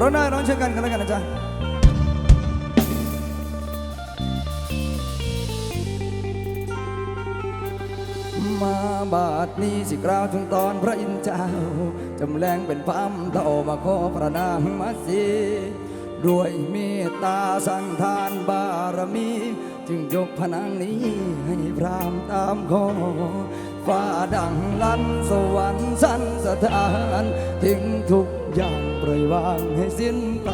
ร้องได้ร้องเช่นกันกันแล้วกันนะจ๊ะมาบาดนี้สิกล่าวถึงตอนพระอินทร์เจ้าจำแรงเป็นพามเต่ามาขอพระนางมาสีด้วยเมตตาสั่งทานบารมี จึงยกพนางนี้ให้พรามตามขอฟ้าดังลั่นสวรรค์สันสถานทิ้งทุก อย่างปล่อยวางให้สิ้นไป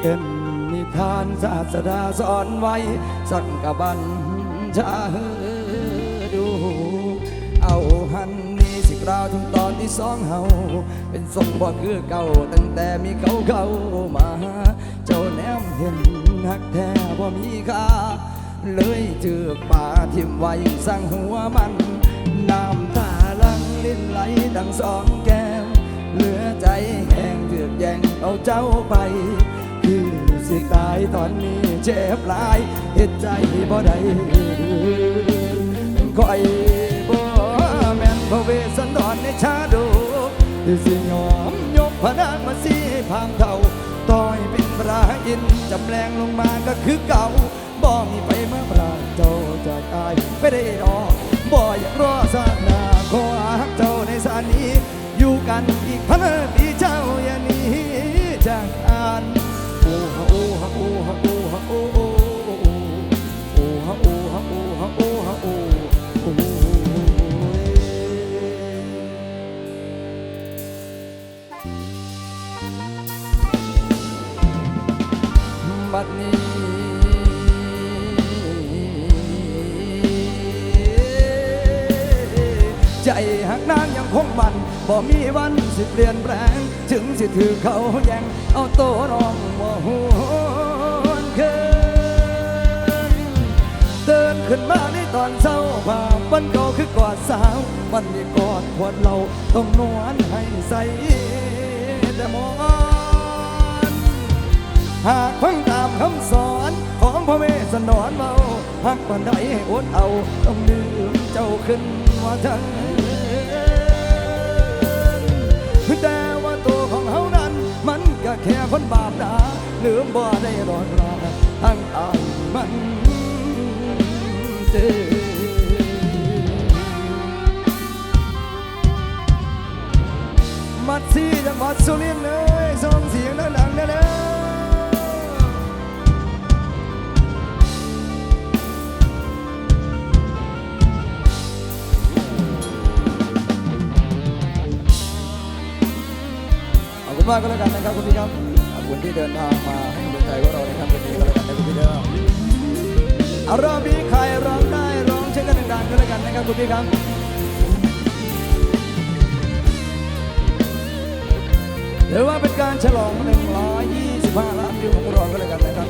เป็นนิทานศาสดาสอนไว้สักกบัญชาดู เอาหันนี่สิกล่าวถึงตอนที่สองเฮาเป็นทรงบ่คือเก่าตั้งแต่มีเขาเข้ามา เจ้าแนมเห็นหักแท้บ่มีค่าเลยจือกป่าทิมไว้สร้างหัวมัน น้ำตาลังลิ้นไหลดังสองแก้ เหลือใจแห้งเจือกแยงเอาเจ้าไป คือสิตายตอนนี้เจ็บหลายเหตุใจบ่ได้คอยบ่แม่นพระเวสสันดรในชาดกที่สิยอมยกพระนางมาสีพามเท่าต่อยเป็นพระอินจำแรงลงมาก็คือเก่าบ่มีไปเมื่อปราณเจ้าจะตายไม่ได้ดอกบ่อยากรอสานาขอหักเจ้าในสานี้ อยู่กันอีกพันปีเจ้าอย่าหนีจากกันผู้ บ่มีวันสิเปลี่ยนแปลง ถึงสิถือเขาแย่งเอาโตน้องบ่หวนคืนเตือนขึ้นมาในตอนเช้าภาพมันเก่าคือกอดสาวมันมีกอดขวดเราต้องนวลให้ใสแต่มองหากฟังตามคำสอนของพระเวสสันดรเมาหากปันใดให้อดเอาต้องดื่มเจ้าขึ้นว่าเธ แต่ว่าตัวของเฮานั้น มันก็แค่คนบาปนาลืมบ่ได้รอดราทั้งอานมันเจอมัดซี่จังหวัดสุรินทร์เลยส่งเสียงดังๆได้เลยขอ มากก็แล้วกันนะครับคุณพี่ครับขอบคุณที่เดินทางมาให้กำลังใจพวกเราในค่ำคืนนี้ก็แล้วกันนะคุณพี่เด้อเอารอบนี้ใครร้องได้ร้องเช่นกันดังๆก็แล้วกันนะครับคุณพี่ครับถือว่าเป็นการฉลอง 125 ล้านวิวของพวกเราก็เลยกันนะครับ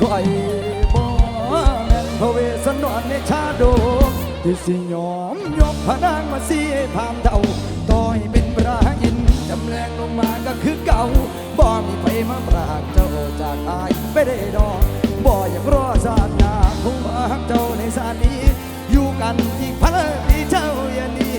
คอยบ่แม่นพระเวสสันดรในชาดก ที่สิยอมยกพระนางมาสีพามเท่าต่อยเป็นพระอินจำแรงลงมาก็คือเก่าบ่มีไฟมาปรากเจ้าจากอายไม่ได้ดอกบ่อยากรอสาดนาคงมาหักเจ้าในสานี้อยู่กันอีกพันปีเจ้าอย่าหนี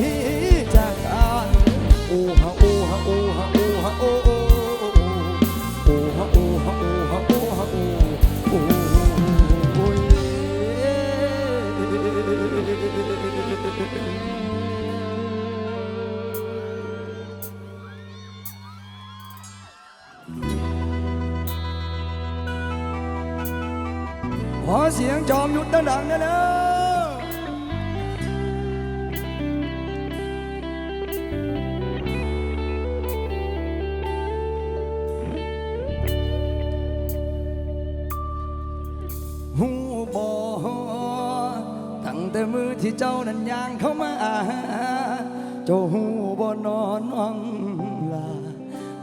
ขอเสียงจอมยุทธดังๆนะเด้อหูบอตั้งแต่มือที่เจ้านั้นย่างเข้ามาเจ้าหูบอนอนนองลา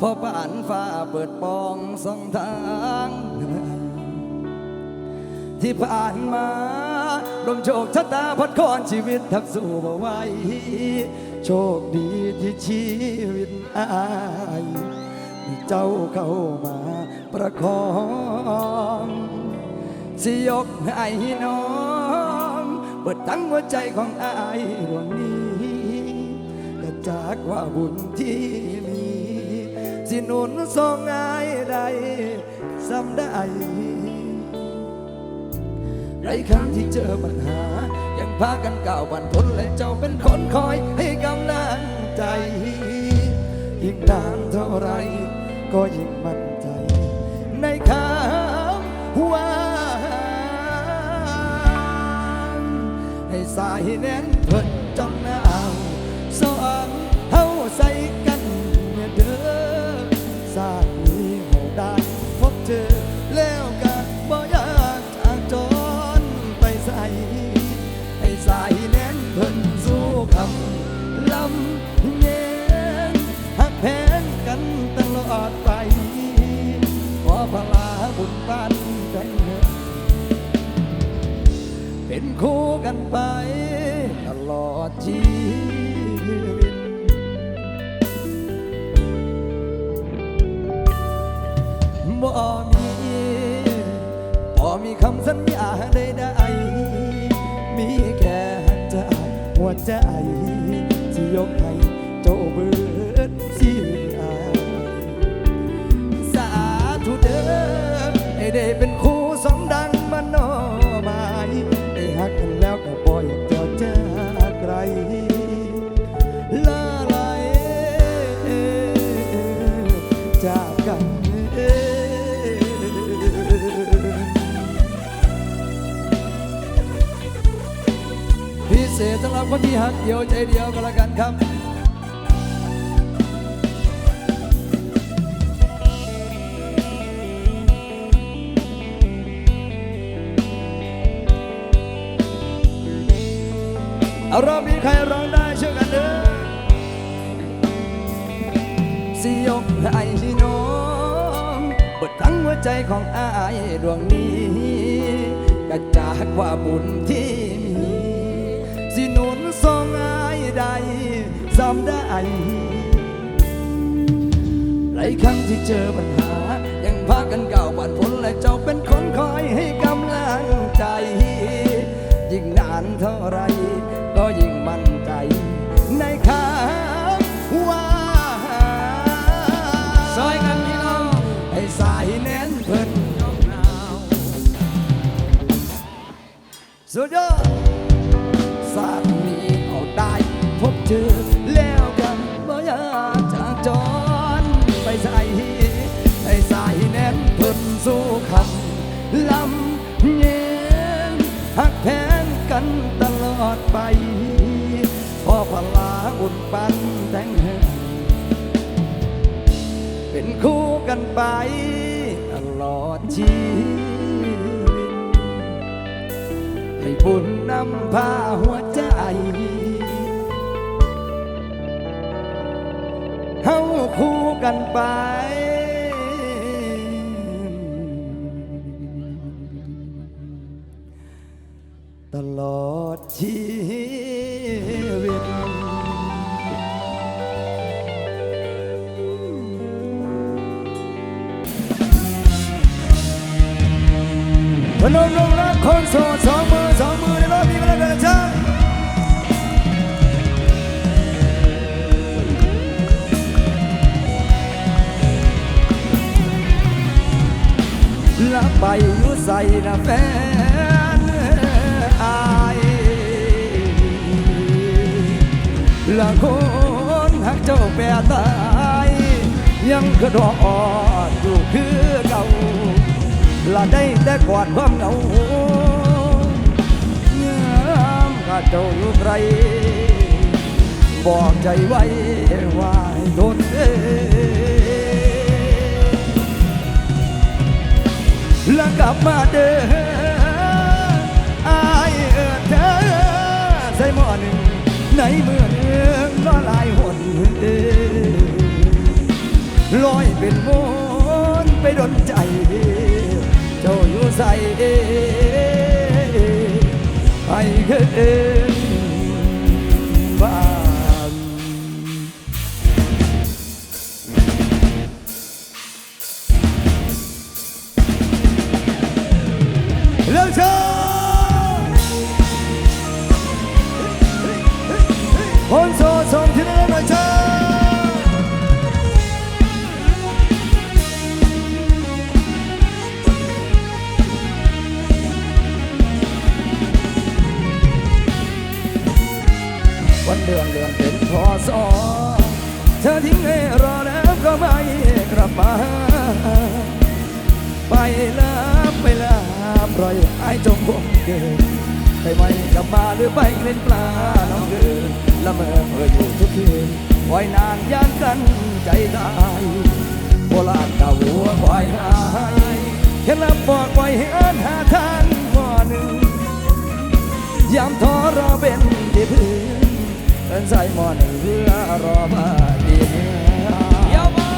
พอป่านฟ้าเปิดปองสองทาง ที่ผ่านมาลมโชคชะตาพัดคอนชีวิตทักสู้บ่ไหวโชคดีที่ชีวิตอายมีเจ้าเข้ามาประคองสิยกให้น้องเปิดทั้งหัวใจของอายดวงนี้จากว่าบุญที่มี สิหนุนทรงง่ายใดซ้ำได้ ไรครั้งที่เจอปัญหา ยังพากันก้าวผ่านพ้นและเจ้าเป็นคนคอยให้กำลังใจ ยิ่งนานเท่าไร ก็ยิ่งมั่นใจ ในคำว่า ให้สายแน่น เป็นคู่กันไปตลอดชีวิตบ่มีบ่มีคำสัญญาใดๆ คนที่หักเดียวใจเดียวก็แล้วกันครับเอารอบนี้ใครร้องได้ช่วยกันเด้อสิยกให้น้องเปิดทั้งหัวใจของอายดวงนี้กระจากว่าบุญที่ ซ้ำได้หลายครั้งที่เจอปัญหา ยังพากันก้าวผ่านพ้นและเจ้าเป็นคนคอยให้กำลังใจ ยิ่งนานเท่าไร ก็ยิ่งมั่นใจ ในคำว่าซอยกันพี่น้องให้สายแน่นเพิ่นสุดยอดสาดนี้เอาได้พบเจอ ลอดไปพอพลาอุ่นปันแต่งเฮเป็นคู่กันไปตลอดชีวิตให้บุญนำพาหัวใจเฮาคู่กันไป ตลอดชีวิตพนมลงรักคนโสดสองมือสองมือในรอบนี้ก็แล้วกันจ๊ะลับไปอยู่ใส่นะแฟน ละคนหักเจ้าแปรตาย ยังกระดออ่อยู่คือเก่าละได้แต่กอดความเหงาเงื่อมข้าเจ้าอยู่ไกลบอกใจไว้ว่าให้ทนเด้แล้วกลับมาเด้ออายเอิดเธอใส่หม้อหนึ่ง ในเมื่อเนึ่งก็ลายหนเด้อลอยเป็นมนไปดนใจ เจ้าอยู่ใส่ให้เกินบ้็นพอสอเธอทิ้งให้รอแล้วก็ไม่กลับมา ไปแล้วไปแล้วปล่อยไอ้จงคงเกิดไปไม่กลับมาหรือไปเล่นปลาน้องเกินละเมอเมื่ออยู่ทุกคืนไว้นานย่านกันใจตายโบราณดาวหัวควายหายเห็นล้วบอกไว้ให้อ่านหาทางบ่อหนึ่งยามทอรอเป็นที่พื้น เป็นใส่หมอนเรือรอมาดีเมื่อยาวมา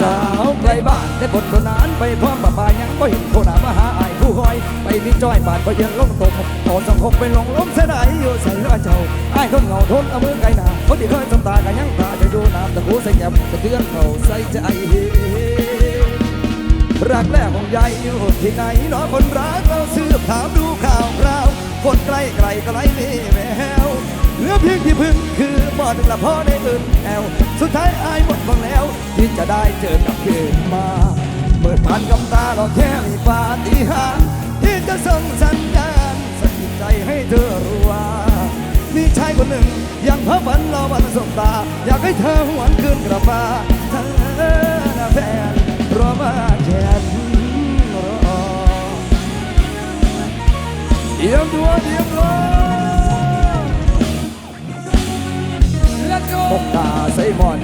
สาวไกลบ้านได้บทคนนั้นไปพร้อมบ่าบายยังก็เห็นโคนามาหาอายผู้คอยไปมีจ้อยบาดก็ยืนลงตกขอสังคมไปลงล้มเสียดายอยู่ใส่เรือเจ้าไอ้ายคนเหงาทนเอามือไกลหนาคนที่เคยสมตากันยังตาจะอยู่น้ำตะกูใส่แก้มจะเตือนเขาใส่ใจ รักแรกของใหญ่อยู่ที่ไหนเนาะคนรักเราสืบถามดูข่าวคราว คนใกล้ไกลก็ไล่นี่แววเหลือเพียงที่พึ่งคือหมอดละพ่อในอื่นแอวสุดท้ายอายหมดหวังแล้ว ที่จะได้เจอกับคืนมาเมื่อผ่านกำตาเราแค่มีปาฏิหาริย์ที่จะส่งสัญญาณสะกิดใจให้เธอรู้ว่ามีชายคนหนึ่งยังเพ้อฝันรอวันสบตา อยากให้เธอหวนคืนกลับมาเธอแฟน รอมาแค่รอเดียมตัวเดียมตัว Let's น go กกาใส่หมอน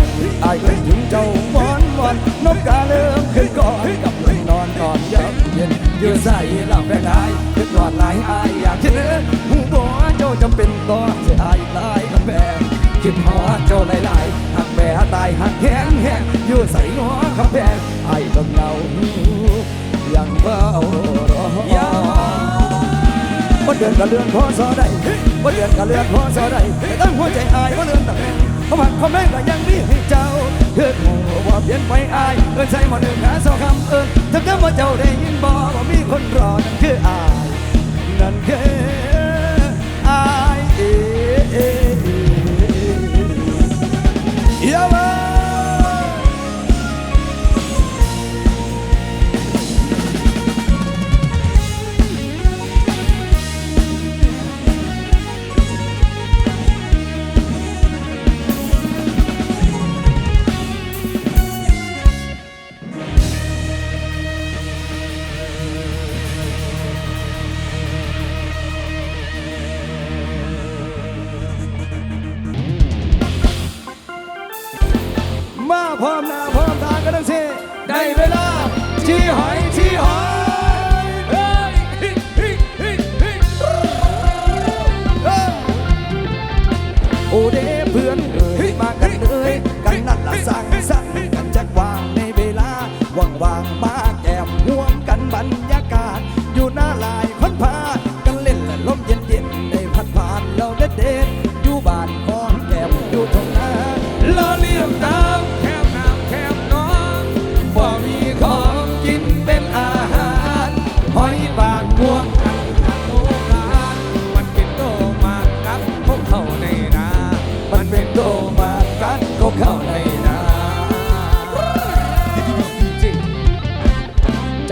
อายคิดถึงเจ้ามอนมอนนกกาเริ่มขึ้นก่อนกับลงนอนก่อนยับเย็นยืดใส่หลับแฟนอายคิดนอนหลายอายอยากคิดหูบัวเจ้าจำเป็นต้องเสียอายหลายคำแพงคิดหอเจ้าหลายๆหักแบตายหักแข็ง เดือนก็เลื่อนพอสอได้บ่เดือนก็เลื่อนพอสอได้แต่ตั้งหัวใจอายบ่เลื่อนตำแหน่งเขาหักเขาแม่งก็ยังมีให้เจ้าเพื่อหมู่ว่าเปลี่ยนไปอายเอิ้นใส่หมดหนึ่งหาสองคำเอิ้นจำจำว่าเจ้าได้ยินบ่ว่ามีคนรอนั่นคืออายนั่นคือ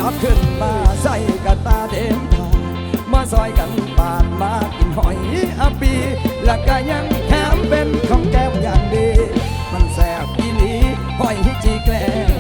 ับขึ้นมาใส่กระตาเดมทางมาซอยกันปาดมากินหอยอปีแล้วก็ยังแถมเป็นของแก้มอย่างดี มันแสบอีหลีหอยจีแกล้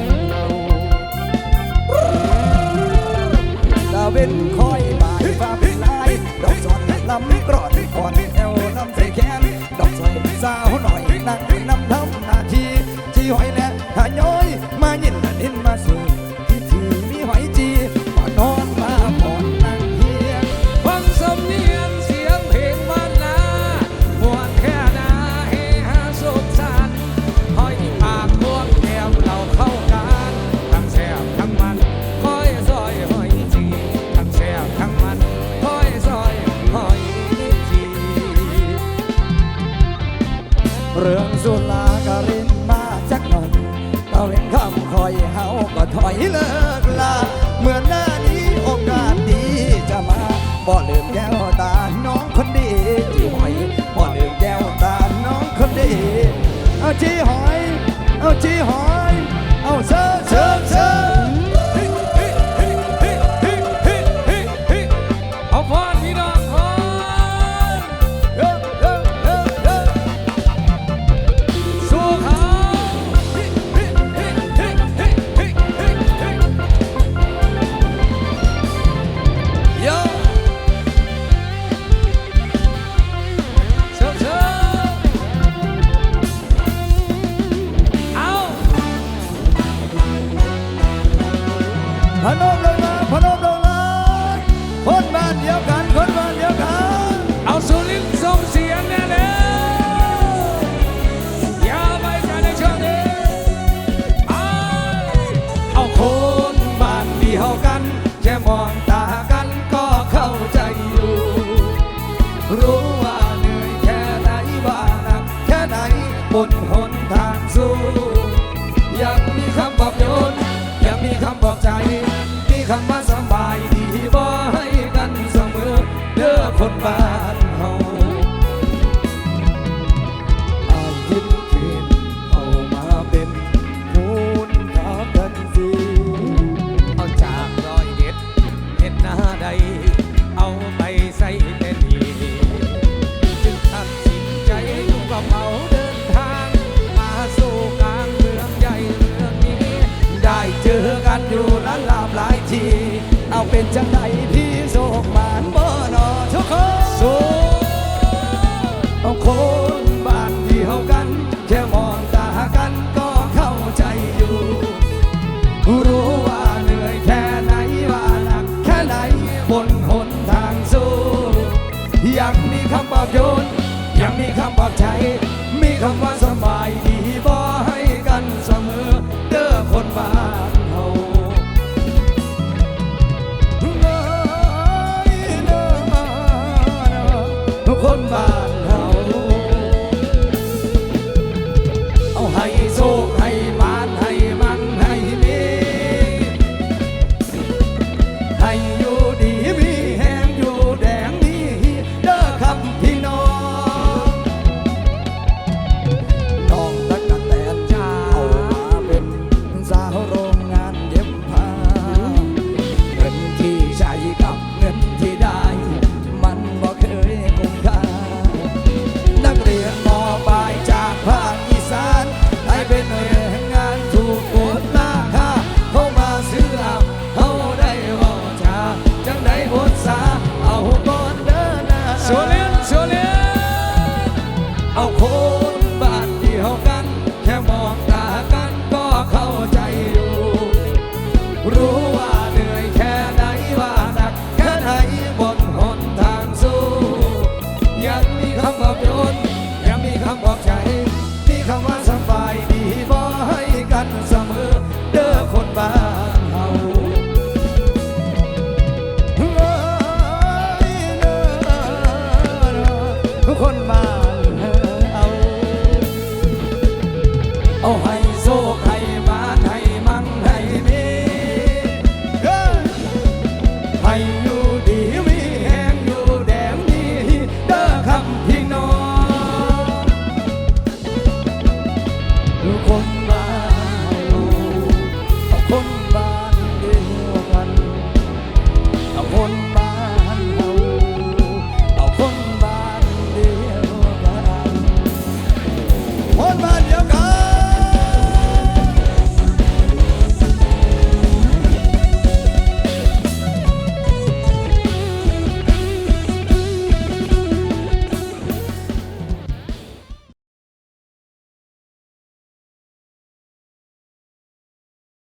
เอา คนบ้านเดียวกัน คนบ้านเดียวกัน เอาสุรินทร์ส่งเสียงแน่เลยยาวไปกันในชนี้เอาคนบ้านดียวกัน แค่มองตากันก็เข้าใจอยู่ รู้ว่าเหนื่อยแค่ไหนว่านักแค่ไหนบนหนทางสู้ยังมีคำบอกยนยังมีคำบอกใจ มีคำ คำบอกโยนยังมีคำบอกใจ